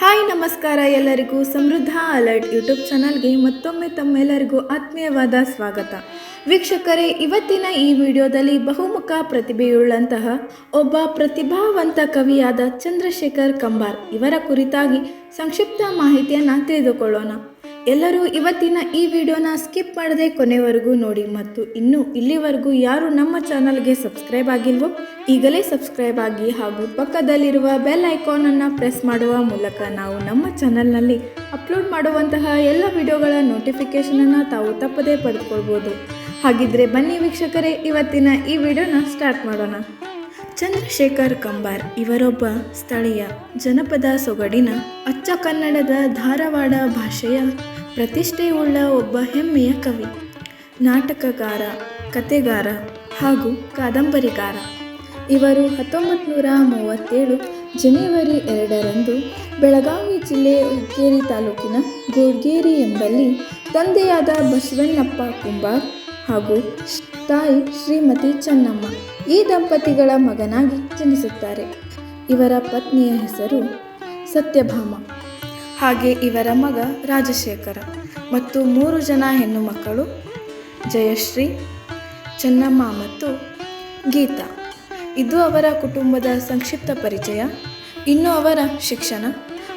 Hi, ನಮಸ್ಕಾರ ಎಲ್ಲರಿಗೂ. ಸಮೃದ್ಧ ಅಲರ್ಟ್ ಯೂಟ್ಯೂಬ್ ಚಾನಲ್ಗೆ ಮತ್ತೊಮ್ಮೆ ತಮ್ಮೆಲ್ಲರಿಗೂ ಆತ್ಮೀಯವಾದ ಸ್ವಾಗತ. ವೀಕ್ಷಕರೇ, ಇವತ್ತಿನ ಈ ವಿಡಿಯೋದಲ್ಲಿ ಬಹುಮುಖ ಪ್ರತಿಭೆಯುಳ್ಳಂತಹ ಒಬ್ಬ ಪ್ರತಿಭಾವಂತ ಕವಿಯಾದ ಚಂದ್ರಶೇಖರ್ ಕಂಬಾರ್ ಇವರ ಕುರಿತಾಗಿ ಸಂಕ್ಷಿಪ್ತ ಮಾಹಿತಿಯನ್ನು ತಿಳಿದುಕೊಳ್ಳೋಣ. ಎಲ್ಲರೂ ಇವತ್ತಿನ ಈ ವಿಡಿಯೋನ ಸ್ಕಿಪ್ ಮಾಡದೆ ಕೊನೆವರೆಗೂ ನೋಡಿ ಮತ್ತು ಇನ್ನು ಇಲ್ಲಿವರೆಗೂ ಯಾರು ನಮ್ಮ ಚಾನಲ್ಗೆ ಸಬ್ಸ್ಕ್ರೈಬ್ ಆಗಿಲ್ವೋ, ಈಗಲೇ ಸಬ್ಸ್ಕ್ರೈಬ್ ಆಗಿ ಹಾಗೂ ಪಕ್ಕದಲ್ಲಿರುವ ಬೆಲ್ ಐಕಾನನ್ನು ಪ್ರೆಸ್ ಮಾಡುವ ಮೂಲಕ ನಾವು ನಮ್ಮ ಚಾನಲ್ನಲ್ಲಿ ಅಪ್ಲೋಡ್ ಮಾಡುವಂತಹ ಎಲ್ಲ ವಿಡಿಯೋಗಳ ನೋಟಿಫಿಕೇಷನನ್ನು ತಾವು ತಪ್ಪದೇ ಪಡೆದುಕೊಳ್ಬೋದು. ಹಾಗಿದ್ರೆ ಬನ್ನಿ ವೀಕ್ಷಕರೇ, ಇವತ್ತಿನ ಈ ವಿಡಿಯೋನ ಸ್ಟಾರ್ಟ್ ಮಾಡೋಣ. ಚಂದ್ರಶೇಖರ್ ಕಂಬಾರ್ ಇವರೊಬ್ಬ ಸ್ಥಳೀಯ ಜನಪದ ಸೊಗಡಿನ ಅಚ್ಚ ಕನ್ನಡದ ಧಾರವಾಡ ಭಾಷೆಯ ಪ್ರತಿಷ್ಠೆಯುಳ್ಳ ಒಬ್ಬ ಹೆಮ್ಮೆಯ ಕವಿ, ನಾಟಕಗಾರ, ಕತೆಗಾರ ಹಾಗೂ ಕಾದಂಬರಿಗಾರ. ಇವರು ಹತ್ತೊಂಬತ್ತು ನೂರ ಮೂವತ್ತೇಳು ಜನವರಿ ಎರಡರಂದು ಬೆಳಗಾವಿ ಜಿಲ್ಲೆ ಹುಕ್ಕೇರಿ ತಾಲೂಕಿನ ಗೋಡ್ಗೇರಿ ಎಂಬಲ್ಲಿ ತಂದೆಯಾದ ಬಸವಣ್ಣಪ್ಪ ಕುಂಬಾರ್ ಹಾಗೂ ತಾಯಿ ಶ್ರೀಮತಿ ಚೆನ್ನಮ್ಮ ಈ ದಂಪತಿಗಳ ಮಗನಾಗಿ ಜನಿಸುತ್ತಾರೆ. ಇವರ ಪತ್ನಿಯ ಹೆಸರು ಸತ್ಯಭಾಮ. ಹಾಗೆ ಇವರ ಮಗ ರಾಜಶೇಖರ ಮತ್ತು ಮೂರು ಜನ ಹೆಣ್ಣು ಮಕ್ಕಳು ಜಯಶ್ರೀ, ಚೆನ್ನಮ್ಮ ಮತ್ತು ಗೀತಾ. ಇದು ಅವರ ಕುಟುಂಬದ ಸಂಕ್ಷಿಪ್ತ ಪರಿಚಯ. ಇನ್ನು ಅವರ ಶಿಕ್ಷಣ.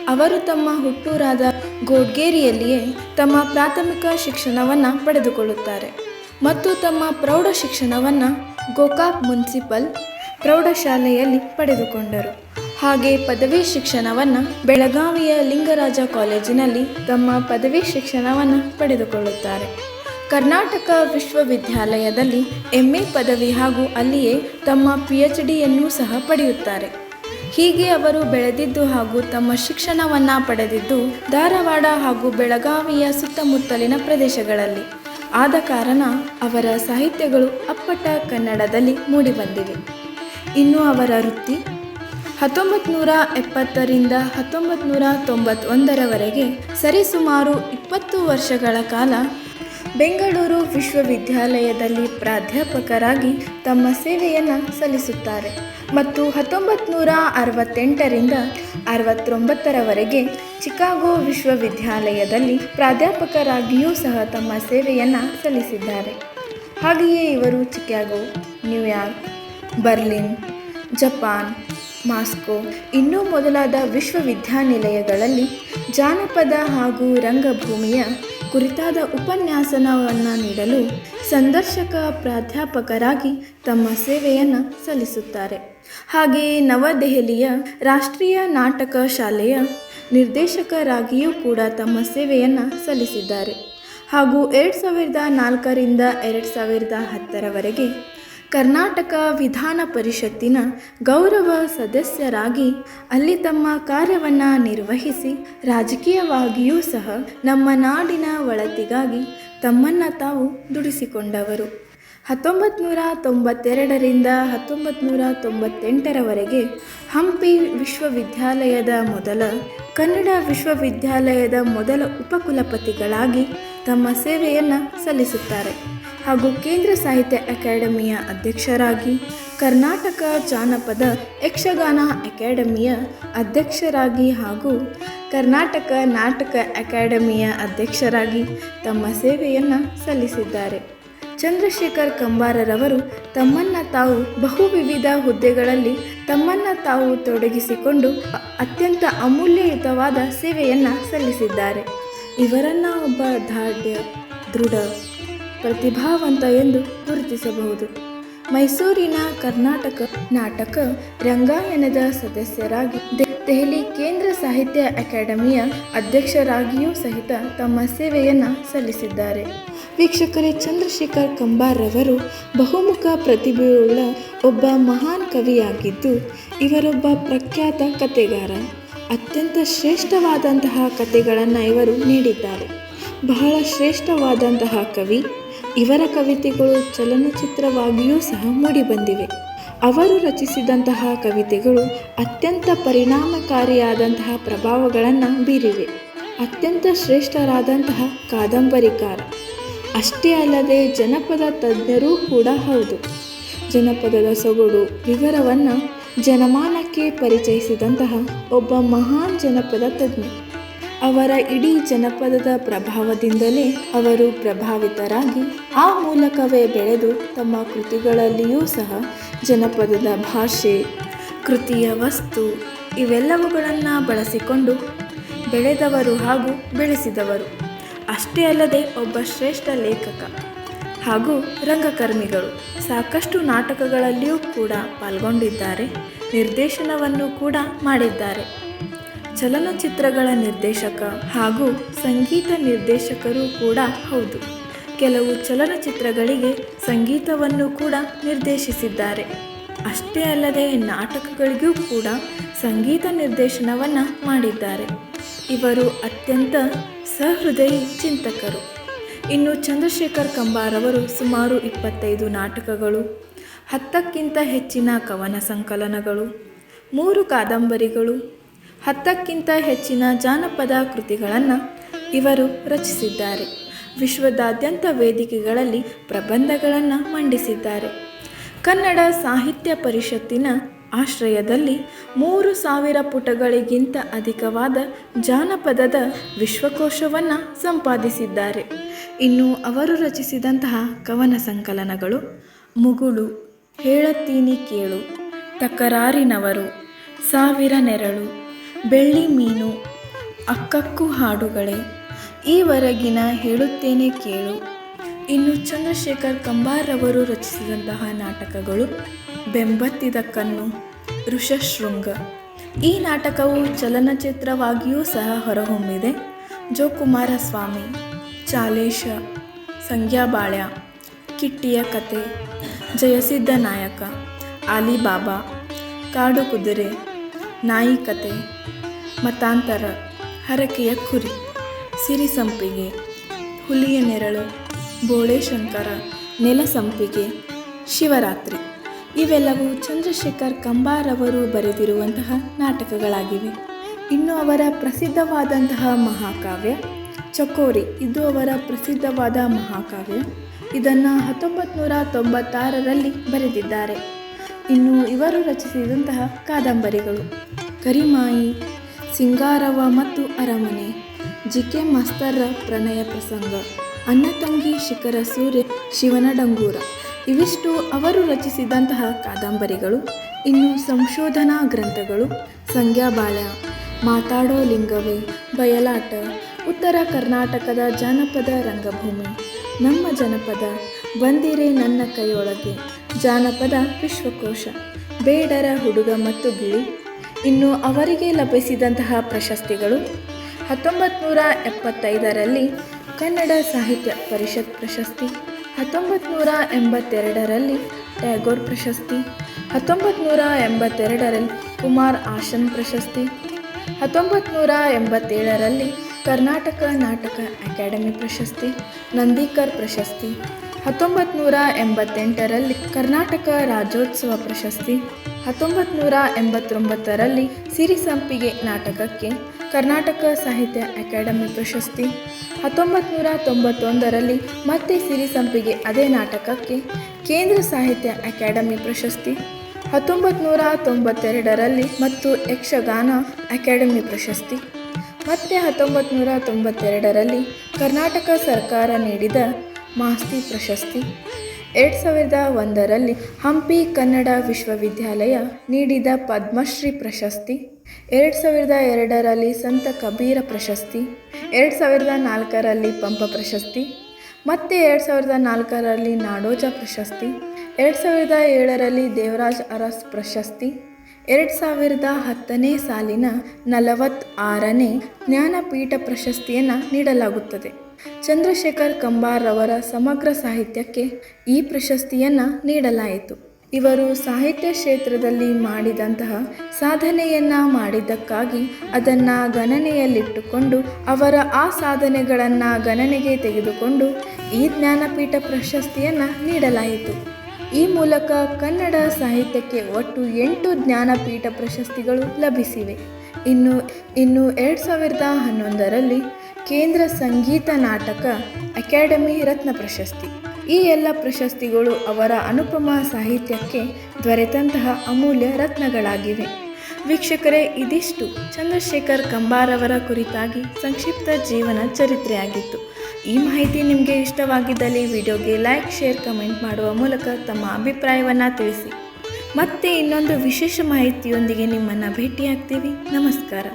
ಅವರು ತಮ್ಮ ಹುಟ್ಟೂರಾದ ಗೋಡ್ಗೇರಿಯಲ್ಲಿಯೇ ತಮ್ಮ ಪ್ರಾಥಮಿಕ ಶಿಕ್ಷಣವನ್ನು ಪಡೆದುಕೊಳ್ಳುತ್ತಾರೆ. ಮತ್ತು ತಮ್ಮ ಪ್ರೌಢ ಶಿಕ್ಷಣವನ್ನು ಗೋಕಾಕ್ ಮುನ್ಸಿಪಲ್ ಪ್ರೌಢಶಾಲೆಯಲ್ಲಿ ಪಡೆದುಕೊಂಡರು. ಹಾಗೆ ಪದವಿ ಶಿಕ್ಷಣವನ್ನು ಬೆಳಗಾವಿಯ ಲಿಂಗರಾಜ ಕಾಲೇಜಿನಲ್ಲಿ ತಮ್ಮ ಪದವಿ ಶಿಕ್ಷಣವನ್ನು ಪಡೆದುಕೊಳ್ಳುತ್ತಾರೆ. ಕರ್ನಾಟಕ ವಿಶ್ವವಿದ್ಯಾಲಯದಲ್ಲಿ ಎಂ ಎ ಪದವಿ ಹಾಗೂ ಅಲ್ಲಿಯೇ ತಮ್ಮ ಪಿ ಎಚ್ ಡಿಯನ್ನು ಸಹ ಪಡೆಯುತ್ತಾರೆ. ಹೀಗೆ ಅವರು ಬೆಳೆದಿದ್ದು ಹಾಗೂ ತಮ್ಮ ಶಿಕ್ಷಣವನ್ನು ಪಡೆದಿದ್ದು ಧಾರವಾಡ ಹಾಗೂ ಬೆಳಗಾವಿಯ ಸುತ್ತಮುತ್ತಲಿನ ಪ್ರದೇಶಗಳಲ್ಲಿ. ಆದ ಕಾರಣ ಅವರ ಸಾಹಿತ್ಯಗಳು ಅಪ್ಪಟ ಕನ್ನಡದಲ್ಲಿ ಮೂಡಿಬಂದಿವೆ. ಇನ್ನು ಅವರ ವೃತ್ತಿ ಹತ್ತೊಂಬತ್ತು ನೂರ ಎಪ್ಪತ್ತರಿಂದ ಹತ್ತೊಂಬತ್ತು ನೂರ ತೊಂಬತ್ತೊಂದರವರೆಗೆ ಸರಿಸುಮಾರು ಇಪ್ಪತ್ತು ವರ್ಷಗಳ ಕಾಲ ಬೆಂಗಳೂರು ವಿಶ್ವವಿದ್ಯಾಲಯದಲ್ಲಿ ಪ್ರಾಧ್ಯಾಪಕರಾಗಿ ತಮ್ಮ ಸೇವೆಯನ್ನು ಸಲ್ಲಿಸುತ್ತಾರೆ ಮತ್ತು ಹತ್ತೊಂಬತ್ತು ನೂರ ಅರವತ್ತೆಂಟರಿಂದ ಅರವತ್ತೊಂಬತ್ತರವರೆಗೆ ಚಿಕಾಗೋ ವಿಶ್ವವಿದ್ಯಾಲಯದಲ್ಲಿ ಪ್ರಾಧ್ಯಾಪಕರಾಗಿಯೂ ಸಹ ತಮ್ಮ ಸೇವೆಯನ್ನು ಸಲ್ಲಿಸಿದ್ದಾರೆ. ಹಾಗೆಯೇ ಇವರು Chicago New York, Berlin, Japan, Moscow ಇನ್ನೂ ಮೊದಲಾದ ವಿಶ್ವವಿದ್ಯಾನಿಲಯಗಳಲ್ಲಿ ಜಾನಪದ ಹಾಗೂ ರಂಗಭೂಮಿಯ ಕುರಿತಾದ ಉಪನ್ಯಾಸನವನ್ನು ನೀಡಲು ಸಂದರ್ಶಕ ಪ್ರಾಧ್ಯಾಪಕರಾಗಿ ತಮ್ಮ ಸೇವೆಯನ್ನು ಸಲ್ಲಿಸುತ್ತಾರೆ. ಹಾಗೆಯೇ ನವದೆಹಲಿಯ ರಾಷ್ಟ್ರೀಯ ನಾಟಕ ಶಾಲೆಯ ನಿರ್ದೇಶಕರಾಗಿಯೂ ಕೂಡ ತಮ್ಮ ಸೇವೆಯನ್ನು ಸಲ್ಲಿಸಿದ್ದಾರೆ. ಹಾಗೂ ಎರಡು ಸಾವಿರದ ನಾಲ್ಕರಿಂದ ಎರಡು ಸಾವಿರದ ಹತ್ತರವರೆಗೆ ಕರ್ನಾಟಕ ವಿಧಾನ ಪರಿಷತ್ತಿನ ಗೌರವ ಸದಸ್ಯರಾಗಿ ಅಲ್ಲಿ ತಮ್ಮ ಕಾರ್ಯವನ್ನು ನಿರ್ವಹಿಸಿ ರಾಜಕೀಯವಾಗಿಯೂ ಸಹ ನಮ್ಮ ನಾಡಿನ ಒಳತಿಗಾಗಿ ತಮ್ಮನ್ನು ತಾವು ದುಡಿಸಿಕೊಂಡವರು. ಹತ್ತೊಂಬತ್ತು ನೂರ ತೊಂಬತ್ತೆರಡರಿಂದ ಹತ್ತೊಂಬತ್ತು ನೂರ ತೊಂಬತ್ತೆಂಟರವರೆಗೆ ಹಂಪಿ ವಿಶ್ವವಿದ್ಯಾಲಯದ ಮೊದಲ, ಕನ್ನಡ ವಿಶ್ವವಿದ್ಯಾಲಯದ ಮೊದಲ ಉಪಕುಲಪತಿಗಳಾಗಿ ತಮ್ಮ ಸೇವೆಯನ್ನು ಸಲ್ಲಿಸುತ್ತಾರೆ. ಹಾಗೂ ಕೇಂದ್ರ ಸಾಹಿತ್ಯ ಅಕಾಡೆಮಿಯ ಅಧ್ಯಕ್ಷರಾಗಿ ಕರ್ನಾಟಕ ಜಾನಪದ ಯಕ್ಷಗಾನ ಅಕಾಡೆಮಿಯ ಅಧ್ಯಕ್ಷರಾಗಿ ಹಾಗೂ ಕರ್ನಾಟಕ ನಾಟಕ ಅಕಾಡೆಮಿಯ ಅಧ್ಯಕ್ಷರಾಗಿ ತಮ್ಮ ಸೇವೆಯನ್ನು ಸಲ್ಲಿಸಿದ್ದಾರೆ. ಚಂದ್ರಶೇಖರ್ ಕಂಬಾರರವರು ತಮ್ಮನ್ನು ತಾವು ಬಹು ವಿವಿಧ ಹುದ್ದೆಗಳಲ್ಲಿ ತಮ್ಮನ್ನು ತಾವು ತೊಡಗಿಸಿಕೊಂಡು ಅತ್ಯಂತ ಅಮೂಲ್ಯಯುತವಾದ ಸೇವೆಯನ್ನು ಸಲ್ಲಿಸಿದ್ದಾರೆ. ಇವರನ್ನು ಒಬ್ಬ ದಾಢ್ಯ ದೃಢ ಪ್ರತಿಭಾವಂತ ಎಂದು ಗುರುತಿಸಬಹುದು. ಮೈಸೂರಿನ ಕರ್ನಾಟಕ ನಾಟಕ ರಂಗಾಯಣದ ಸದಸ್ಯರಾಗಿ ದೆಹಲಿ ಕೇಂದ್ರ ಸಾಹಿತ್ಯ ಅಕಾಡೆಮಿಯ ಅಧ್ಯಕ್ಷರಾಗಿಯೂ ಸಹಿತ ತಮ್ಮ ಸೇವೆಯನ್ನು ಸಲ್ಲಿಸಿದ್ದಾರೆ. ವೀಕ್ಷಕರೇ, ಚಂದ್ರಶೇಖರ್ ಕಂಬಾರ್ರವರು ಬಹುಮುಖ ಪ್ರತಿಭೆಯುಳ್ಳ ಒಬ್ಬ ಮಹಾನ್ ಕವಿಯಾಗಿದ್ದು, ಇವರೊಬ್ಬ ಪ್ರಖ್ಯಾತ ಕತೆಗಾರ ಅತ್ಯಂತ ಶ್ರೇಷ್ಠವಾದಂತಹ ಕತೆಗಳನ್ನು ಇವರು ನೀಡಿದ್ದಾರೆ. ಬಹಳ ಶ್ರೇಷ್ಠವಾದಂತಹ ಕವಿ ಇವರ ಕವಿತೆಗಳು ಚಲನಚಿತ್ರವಾಗಿಯೂ ಸಹ ಮೂಡಿಬಂದಿವೆ. ಅವರು ರಚಿಸಿದಂತಹ ಕವಿತೆಗಳು ಅತ್ಯಂತ ಪರಿಣಾಮಕಾರಿಯಾದಂತಹ ಪ್ರಭಾವಗಳನ್ನು ಬೀರಿವೆ. ಅತ್ಯಂತ ಶ್ರೇಷ್ಠರಾದಂತಹ ಕಾದಂಬರಿಕಾರ. ಅಷ್ಟೇ ಅಲ್ಲದೆ ಜನಪದ ತಜ್ಞರೂ ಕೂಡ ಹೌದು. ಜನಪದದ ಸೊಗಡು ವಿವರವನ್ನು ಜನಮಾನಕ್ಕೆ ಪರಿಚಯಿಸಿದಂತಹ ಒಬ್ಬ ಮಹಾನ್ ಜನಪದ ತಜ್ಞ. ಅವರ ಇಡೀ ಜನಪದದ ಪ್ರಭಾವದಿಂದಲೇ ಅವರು ಪ್ರಭಾವಿತರಾಗಿ, ಆ ಮೂಲಕವೇ ಬೆಳೆದು ತಮ್ಮ ಕೃತಿಗಳಲ್ಲಿಯೂ ಸಹ ಜನಪದದ ಭಾಷೆ, ಕೃತಿಯ ವಸ್ತು ಇವೆಲ್ಲವುಗಳನ್ನು ಬಳಸಿಕೊಂಡು ಬೆಳೆದವರು ಹಾಗೂ ಬೆಳೆಸಿದವರು. ಅಷ್ಟೇ ಅಲ್ಲದೆ ಒಬ್ಬ ಶ್ರೇಷ್ಠ ಲೇಖಕ ಹಾಗೂ ರಂಗಕರ್ಮಿಗಳು ಸಾಕಷ್ಟು ನಾಟಕಗಳಲ್ಲಿಯೂ ಕೂಡ ಪಾಲ್ಗೊಂಡಿದ್ದಾರೆ, ನಿರ್ದೇಶನವನ್ನು ಕೂಡ ಮಾಡಿದ್ದಾರೆ. ಚಲನಚಿತ್ರಗಳ ನಿರ್ದೇಶಕ ಹಾಗೂ ಸಂಗೀತ ನಿರ್ದೇಶಕರು ಕೂಡ ಹೌದು. ಕೆಲವು ಚಲನಚಿತ್ರಗಳಿಗೆ ಸಂಗೀತವನ್ನು ಕೂಡ ನಿರ್ದೇಶಿಸಿದ್ದಾರೆ. ಅಷ್ಟೇ ಅಲ್ಲದೆ ನಾಟಕಗಳಿಗೂ ಕೂಡ ಸಂಗೀತ ನಿರ್ದೇಶನವನ್ನು ಮಾಡಿದ್ದಾರೆ. ಇವರು ಅತ್ಯಂತ ಸಹೃದಯಿ ಚಿಂತಕರು. ಇನ್ನು ಚಂದ್ರಶೇಖರ್ ಕಂಬಾರವರು ಸುಮಾರು ಇಪ್ಪತ್ತೈದು ನಾಟಕಗಳು, ಹತ್ತಕ್ಕಿಂತ ಹೆಚ್ಚಿನ ಕವನ ಸಂಕಲನಗಳು, ಮೂರು ಕಾದಂಬರಿಗಳು ಹತ್ತಕ್ಕಿಂತ ಹೆಚ್ಚಿನ ಜಾನಪದ ಕೃತಿಗಳನ್ನು ಇವರು ರಚಿಸಿದ್ದಾರೆ. ವಿಶ್ವದಾದ್ಯಂತ ವೇದಿಕೆಗಳಲ್ಲಿ ಪ್ರಬಂಧಗಳನ್ನು ಮಂಡಿಸಿದ್ದಾರೆ. ಕನ್ನಡ ಸಾಹಿತ್ಯ ಪರಿಷತ್ತಿನ ಆಶ್ರಯದಲ್ಲಿ ಮೂರು ಸಾವಿರ ಪುಟಗಳಿಗಿಂತ ಅಧಿಕವಾದ ಜಾನಪದದ ವಿಶ್ವಕೋಶವನ್ನು ಸಂಪಾದಿಸಿದ್ದಾರೆ. ಇನ್ನು ಅವರು ರಚಿಸಿದಂತಹ ಕವನ ಸಂಕಲನಗಳು ಮುಗುಳು, ಹೇಳತ್ತೀನಿ ಕೇಳು, ತಕರಾರಿನವರು, ಸಾವಿರ ನೆರಳು ಬೆಳ್ಳಿ ಮೀನು, ಅಕ್ಕಕ್ಕು ಹಾಡುಗಳೇ. ಈವರೆಗಿನ ಹೇಳುತ್ತೇನೆ ಕೇಳು. ಇನ್ನು ಚಂದ್ರಶೇಖರ್ ಕಂಬಾರವರು ರಚಿಸಿದಂತಹ ನಾಟಕಗಳು ಬೆಂಬತ್ತಿದ ಕಣ್ಣು, ಋಷಶೃಂಗ. ಈ ನಾಟಕವು ಚಲನಚಿತ್ರವಾಗಿಯೂ ಸಹ ಹೊರಹೊಮ್ಮಿದೆ. ಜೋಕುಮಾರ ಸ್ವಾಮಿ ಚಾಲೇಶ, ಸಂಗ್ಯಾಬಾಳ್ಯ, ಕಿಟ್ಟಿಯ ಕತೆ, ಜಯಸಿದ್ಧ ನಾಯಕ, ಆಲಿಬಾಬಾ ಕಾಡು ಕುದುರೆ ನಾಯಿ ಕತೆ ಮತಾಂತರ, ಹರಕೆಯ ಕುರಿ ಸಿರಿಸಂಪಿಗೆ ಹುಲಿಯ ನೆರಳು, ಬೋಳೆ ಶಂಕರ, ನೆಲ ಸಂಪಿಗೆ, ಶಿವರಾತ್ರಿ. ಇವೆಲ್ಲವೂ ಚಂದ್ರಶೇಖರ್ ಕಂಬಾರವರು ಬರೆದಿರುವಂತಹ ನಾಟಕಗಳಾಗಿವೆ. ಇನ್ನು ಅವರ ಪ್ರಸಿದ್ಧವಾದಂತಹ ಮಹಾಕಾವ್ಯ, ಚಕೋರಿ, ಇದು ಅವರ ಪ್ರಸಿದ್ಧವಾದ ಮಹಾಕಾವ್ಯ. ಇದನ್ನು ಹತ್ತೊಂಬತ್ತು ನೂರ ತೊಂಬತ್ತಾರರಲ್ಲಿ ಬರೆದಿದ್ದಾರೆ. ಇನ್ನು ಇವರು ರಚಿಸಿದಂತಹ ಕಾದಂಬರಿಗಳು. ಕರಿಮಾಯಿ, ಸಿಂಗಾರವ ಮತ್ತು ಅರಮನೆ ಜಿ ಕೆ ಮಾಸ್ತರ್ರ ಪ್ರಣಯ ಪ್ರಸಂಗ, ಅನ್ನ ತಂಗಿ ಶಿಖರ ಸೂರ್ಯ, ಶಿವನ ಡಂಗೂರ. ಇವಿಷ್ಟು ಅವರು ರಚಿಸಿದಂತಹ ಕಾದಂಬರಿಗಳು, ಇನ್ನು ಸಂಶೋಧನಾ ಗ್ರಂಥಗಳು ಸಂಜ್ಞಾಬಾಳ್ಯ ಮಾತಾಡೋ ಲಿಂಗವೇ, ಬಯಲಾಟ, ಉತ್ತರ ಕರ್ನಾಟಕದ ಜಾನಪದ ರಂಗಭೂಮಿ, ನಮ್ಮ ಜನಪದ, ಬಂದಿರೆ ನನ್ನ ಕೈಯೊಳಗೆ, ಜಾನಪದ ವಿಶ್ವಕೋಶ, ಬೇಡರ ಹುಡುಗ ಮತ್ತು ಗಿಳಿ. ಇನ್ನು ಅವರಿಗೆ ಲಭಿಸಿದಂತಹ ಪ್ರಶಸ್ತಿಗಳು ಹತ್ತೊಂಬತ್ತು ನೂರ ಎಪ್ಪತ್ತೈದರಲ್ಲಿ ಕನ್ನಡ ಸಾಹಿತ್ಯ ಪರಿಷತ್ ಪ್ರಶಸ್ತಿ ಹತ್ತೊಂಬತ್ತು ನೂರ ಎಂಬತ್ತೆರಡರಲ್ಲಿ ಟ್ಯಾಗೋರ್ ಪ್ರಶಸ್ತಿ ಹತ್ತೊಂಬತ್ತು ನೂರ ಎಂಬತ್ತೆರಡರಲ್ಲಿ ಕುಮಾರ್ ಆಶನ್ ಪ್ರಶಸ್ತಿ ಹತ್ತೊಂಬತ್ತು ನೂರ ಎಂಬತ್ತೇಳರಲ್ಲಿ ಕರ್ನಾಟಕ ನಾಟಕ ಅಕಾಡೆಮಿ ಪ್ರಶಸ್ತಿ, ನಂದೀಕರ್ ಪ್ರಶಸ್ತಿ ಹತ್ತೊಂಬತ್ತು ನೂರ ಎಂಬತ್ತೆಂಟರಲ್ಲಿ ಕರ್ನಾಟಕ ರಾಜ್ಯೋತ್ಸವ ಪ್ರಶಸ್ತಿ ಹತ್ತೊಂಬತ್ತು ನೂರ ಎಂಬತ್ತೊಂಬತ್ತರಲ್ಲಿ ಸಿರಿಸಂಪಿಗೆ ನಾಟಕಕ್ಕೆ ಕರ್ನಾಟಕ ಸಾಹಿತ್ಯ ಅಕಾಡೆಮಿ ಪ್ರಶಸ್ತಿ ಹತ್ತೊಂಬತ್ತು ನೂರ ತೊಂಬತ್ತೊಂದರಲ್ಲಿ ಮತ್ತೆ ಸಿರಿಸಂಪಿಗೆ ಅದೇ ನಾಟಕಕ್ಕೆ ಕೇಂದ್ರ ಸಾಹಿತ್ಯ ಅಕಾಡೆಮಿ ಪ್ರಶಸ್ತಿ ಹತ್ತೊಂಬತ್ತು ನೂರ ತೊಂಬತ್ತೆರಡರಲ್ಲಿ ಮತ್ತು ಯಕ್ಷಗಾನ ಅಕಾಡೆಮಿ ಪ್ರಶಸ್ತಿ, ಮತ್ತೆ ಹತ್ತೊಂಬತ್ತು ನೂರ ತೊಂಬತ್ತೆರಡರಲ್ಲಿ ಕರ್ನಾಟಕ ಸರ್ಕಾರ ನೀಡಿದ ಮಾಸ್ತಿ ಪ್ರಶಸ್ತಿ. ಎರಡು ಸಾವಿರದ ಒಂದರಲ್ಲಿ ಹಂಪಿ ಕನ್ನಡ ವಿಶ್ವವಿದ್ಯಾಲಯ ನೀಡಿದ ಪದ್ಮಶ್ರೀ ಪ್ರಶಸ್ತಿ. ಎರಡು ಸಾವಿರದ ಎರಡರಲ್ಲಿ ಸಂತ ಕಬೀರ ಪ್ರಶಸ್ತಿ. ಎರಡು ಸಾವಿರದ ನಾಲ್ಕರಲ್ಲಿ ಪಂಪ ಪ್ರಶಸ್ತಿ. ಮತ್ತೆ ಎರಡು ಸಾವಿರದ ನಾಲ್ಕರಲ್ಲಿ ನಾಡೋಜ ಪ್ರಶಸ್ತಿ. ಎರಡು ಸಾವಿರದ ಏಳರಲ್ಲಿ ದೇವರಾಜ್ ಅರಸ್ ಪ್ರಶಸ್ತಿ. ಎರಡು ಸಾವಿರದ ಹತ್ತನೇ ಸಾಲಿನ ನಲವತ್ತಾರನೇ ಜ್ಞಾನಪೀಠ ಪ್ರಶಸ್ತಿಯನ್ನು ನೀಡಲಾಗುತ್ತದೆ. ಚಂದ್ರಶೇಖರ್ ಕಂಬಾರ್ ಅವರ ಸಮಗ್ರ ಸಾಹಿತ್ಯಕ್ಕೆ ಈ ಪ್ರಶಸ್ತಿಯನ್ನು ನೀಡಲಾಯಿತು. ಇವರು ಸಾಹಿತ್ಯ ಕ್ಷೇತ್ರದಲ್ಲಿ ಮಾಡಿದಂತಹ ಸಾಧನೆಯನ್ನ ಮಾಡಿದ್ದಕ್ಕಾಗಿ ಅದನ್ನು ಗಣನೆಯಲ್ಲಿಟ್ಟುಕೊಂಡು ಅವರ ಆ ಸಾಧನೆಗಳನ್ನು ಗಣನೆಗೆ ತೆಗೆದುಕೊಂಡು ಈ ಜ್ಞಾನಪೀಠ ಪ್ರಶಸ್ತಿಯನ್ನು ನೀಡಲಾಯಿತು. ಈ ಮೂಲಕ ಕನ್ನಡ ಸಾಹಿತ್ಯಕ್ಕೆ ಒಟ್ಟು ಎಂಟು ಜ್ಞಾನಪೀಠ ಪ್ರಶಸ್ತಿಗಳು ಲಭಿಸಿವೆ. ಇನ್ನು ಇನ್ನು ಎರಡು ಸಾವಿರದ ಹನ್ನೊಂದರಲ್ಲಿ ಕೇಂದ್ರ ಸಂಗೀತ ನಾಟಕ ಅಕಾಡೆಮಿ ರತ್ನ ಪ್ರಶಸ್ತಿ. ಈ ಎಲ್ಲ ಪ್ರಶಸ್ತಿಗಳು ಅವರ ಅನುಪಮ ಸಾಹಿತ್ಯಕ್ಕೆ ದೊರೆತಂತಹ ಅಮೂಲ್ಯ ರತ್ನಗಳಾಗಿವೆ. ವೀಕ್ಷಕರೇ, ಇದಿಷ್ಟು. ಚಂದ್ರಶೇಖರ್ ಕಂಬಾರವರ ಕುರಿತಾಗಿ ಸಂಕ್ಷಿಪ್ತ ಜೀವನ ಚರಿತ್ರೆಯಾಗಿತ್ತು. ಈ ಮಾಹಿತಿ ನಿಮಗೆ ಇಷ್ಟವಾಗಿದ್ದಲ್ಲಿ ವಿಡಿಯೋಗೆ ಲೈಕ್, ಶೇರ್, ಕಮೆಂಟ್ ಮಾಡುವ ಮೂಲಕ ತಮ್ಮ ಅಭಿಪ್ರಾಯವನ್ನು ತಿಳಿಸಿ. ಮತ್ತೆ ಇನ್ನೊಂದು ವಿಶೇಷ ಮಾಹಿತಿಯೊಂದಿಗೆ ನಿಮ್ಮನ್ನು ಭೇಟಿಯಾಗ್ತೀವಿ. ನಮಸ್ಕಾರ.